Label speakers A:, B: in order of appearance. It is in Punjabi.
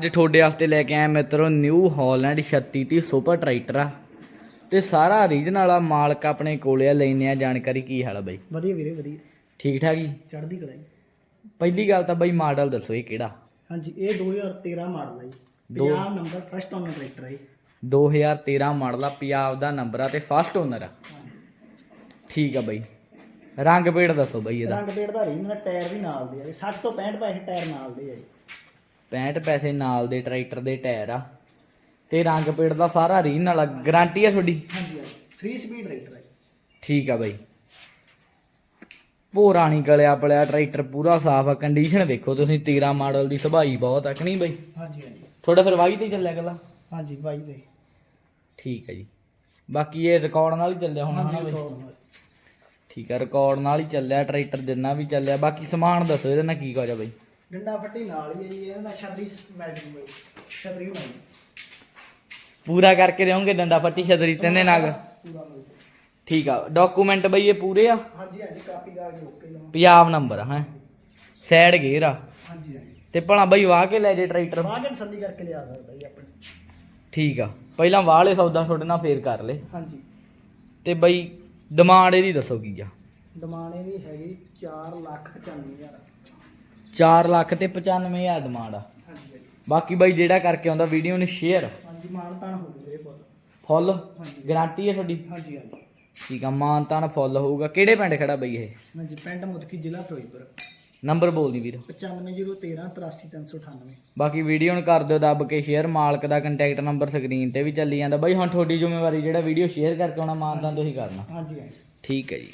A: ਅੱਜ ਤੁਹਾਡੇ ਵਾਸਤੇ ਲੈ ਕੇ ਆਇਆ ਮਿੱਤਰੋ ਨਿਊ ਹਾਲੈਂਡ 36 30 ਸੁਪਰ ਟਰੈਕਟਰ ਆ। ਤੇ ਸਾਰਾ ਰੀਜਨਲ ਆ ਮਾਲਕ ਆਪਣੇ ਕੋਲੇ ਆ ਲੈਨੇ ਆ ਜਾਣਕਾਰੀ ਕੀ ਹਾਲ ਆ ਬਾਈ?
B: ਵਧੀਆ ਵੀਰੇ ਵਧੀਆ।
A: ਠੀਕ ਠਾਕ ਜੀ?
B: ਚੜ੍ਹਦੀ ਕਲਾ ਜੀ।
A: ਪਹਿਲੀ ਗੱਲ ਤਾਂ ਬਾਈ ਮਾਡਲ ਦੱਸੋ ਇਹ ਕਿਹੜਾ?
B: ਹਾਂਜੀ ਇਹ 2013 ਮਾਡਲ ਹੈ ਜੀ।
A: ਦੋ-
B: Punjab number first owner tractor ਹੈ ਜੀ।
A: 2013 ਮਾਡਲ ਆ ਪੰਜਾਬ ਦਾ ਨੰਬਰ ਆ ਤੇ ਫਸਟ ਓਨਰ ਆ। ਠੀਕ ਆ ਬਾਈ। ਰੰਗ ਪੇੜ ਦੱਸੋ ਬਾਈ ਇਹਦਾ।
B: ਰੰਗ ਪੇੜ ਦਾ ਰੀਨ ਟਾਇਰ ਵੀ ਨਾਲ ਦੇ ਆ ਜੀ। 60 ਤੋਂ 65 ਪੈਸੇ ਟਾਇਰ ਨਾਲ ਦੇ ਆ ਜੀ।
A: 65 ਪੈਸੇ ਨਾਲ ਦੇ ਟਰੈਕਟਰ ਦੇ ਟਾਇਰ ਆ। ਤੇ ਰੰਗ ਪੇੜ ਦਾ ਸਾਰਾ ਰੀਨ ਵਾਲਾ ਗਾਰੰਟੀ ਆ ਤੁਹਾਡੀ?
B: ਹਾਂਜੀ ਹਾਂਜੀ। 3 ਸਪੀਡ ਟਰੈਕਟਰ ਹੈ।
A: ਠੀਕ ਆ ਬਾਈ। ਭੋਰਾ ਨਹੀਂ ਗਲਿਆ ਪਲਿਆ ਟਰੈਕਟਰ ਪੂਰਾ ਸਾਫ਼ ਆ। ਕੰਡੀਸ਼ਨ ਵੇਖੋ ਤੁਸੀਂ 13 ਮਾਡਲ ਦੀ ਸੁਭਾਈ ਬਹੁਤ ਆ ਕਿ ਨਹੀਂ ਬਾਈ?
B: ਹਾਂਜੀ ਹਾਂਜੀ।
A: ਤੁਹਾਡਾ ਫਿਰ ਵਾਈ ਤੇ ਹੀ ਚੱਲਿਆ ਗੱਲਾਂ
B: ਹਾਂਜੀ ਬਾਈ ਦੇ
A: ਠੀਕ ਹੈ ਜੀ। ਬਾਕੀ ਇਹ ਰਿਕਾਰਡ ਨਾਲ ਹੀ ਚੱਲਿਆ ਹੋਣਾ ਹਨਾ ਬਾਈ? ਠੀਕ ਆ ਰਿਕਾਰਡ ਨਾਲ ਹੀ ਚੱਲਿਆ ਟਰੈਕਟਰ ਜਿੰਨਾ ਵੀ ਚੱਲਿਆ। ਬਾਕੀ ਸਮਾਨ ਦੱਸੋ ਇਹਦੇ ਨਾਲ ਕੀ ਕੁਝ ਆ ਬਾਈ?
B: ਡੰਡਾ ਫੱਟੀ ਨਾਲ ਹੀ ਹੈ ਜੀ ਇਹਦਾ ਛਤਰੀ ਮੈਲਟਿੰਗ ਬਾਈ ਛਤਰੀ ਬਣਾਈ
A: ਪੂਰਾ ਕਰਕੇ ਦੇਵੋਗੇ ਡੰਡਾ ਪੱਟੀ ਛਤਰੀ ਤਿੰਨੇ ਨਾਗ
B: ਪੂਰਾ ਮਿਲ ਗਿਆ।
A: ਠੀਕ ਆ ਡਾਕੂਮੈਂਟ ਬਈ ਇਹ ਪੂਰੇ ਆ?
B: ਹਾਂਜੀ ਹਾਂਜੀ ਕਾਪੀ ਗਾ ਕੇ ਓਕੇ ਲਵਾਂ
A: ਪੰਜਾਬ ਨੰਬਰ ਆ ਹੈ? ਸਾਈਡ ਗੇਅਰ ਆ।
B: ਹਾਂਜੀ ਹਾਂਜੀ।
A: ਤੇ ਭਲਾ ਬਈ ਵਾਹ ਕੇ ਲੈ ਜੇ ਟਰੈਕਟਰ।
B: ਬਾਗਨ ਸੰਦੀ ਕਰਕੇ ਲਿਆ ਸਕਦਾ ਜੀ ਆਪਣੇ।
A: ਠੀਕ ਆ ਪਹਿਲਾਂ ਵਾਲੇ ਸੌਦਾ ਤੁਹਾਡੇ ਨਾਲ ਫੇਰ ਕਰ ਲੈ।
B: ਹਾਂਜੀ।
A: ਤੇ ਬਈ ਡਿਮਾਂਡ ਇਹਦੀ ਦੱਸੋ ਕੀ ਆ?
B: ਡਿਮਾਂਡ ਇਹਦੀ ਹੈਗੀ 4 ਲੱਖ 95000
A: 4 ਲੱਖ ਤੇ 95000 ਡਿਮਾਂਡ ਆ।
B: ਹਾਂਜੀ ਹਾਂਜੀ।
A: ਬਾਕੀ ਬਈ ਜਿਹੜਾ ਕਰਕੇ ਆਉਂਦਾ ਵੀਡੀਓ ਨੂੰ ਸ਼ੇਅਰ
B: ਹਾਂਜੀ ਮਾਨ ਤਾਨ ਹੋ ਗਏ ਵੀਰੇ ਬਹੁਤ।
A: ਫੁੱਲ
B: ਹਾਂਜੀ।
A: ਗਾਰੰਟੀ ਹੈ ਤੁਹਾਡੀ?
B: ਹਾਂਜੀ ਹਾਂਜੀ।
A: ਠੀਕ ਆ ਮਾਨ ਤਾਨ ਫੁੱਲ ਹੋਊਗਾ। ਕਿਹੜੇ ਪਿੰਡ ਖੜਾ ਬਈ ਇਹ?
B: ਹਾਂਜੀ ਪਿੰਡ ਮੁਦਕੀ ਜ਼ਿਲ੍ਹਾ ਫਿਰੋਜ਼ਪੁਰ।
A: ਨੰਬਰ ਬੋਲਦੀ ਵੀਰ।
B: 95013 83398
A: ਬਾਕੀ ਵੀਡੀਓ ਨੂੰ ਕਰ ਦਿਓ ਦੱਬ ਕੇ ਸ਼ੇਅਰ ਮਾਲਕ ਦਾ ਕੰਟੈਕਟ ਨੰਬਰ ਸਕਰੀਨ ਤੇ ਵੀ ਚੱਲੀ ਜਾਂਦਾ। ਬਈ ਹੁਣ ਤੁਹਾਡੀ ਜ਼ਿੰਮੇਵਾਰੀ ਜਿਹੜਾ ਵੀਡੀਓ ਸ਼ੇਅਰ ਕਰਕੇ ਆਉਣਾ ਮਾਨ ਤਾਨ ਤੁਸੀਂ ਕਰਨਾ।
B: ਹਾਂਜੀ ਹਾਂਜੀ।
A: ਠੀਕ ਹੈ ਜੀ।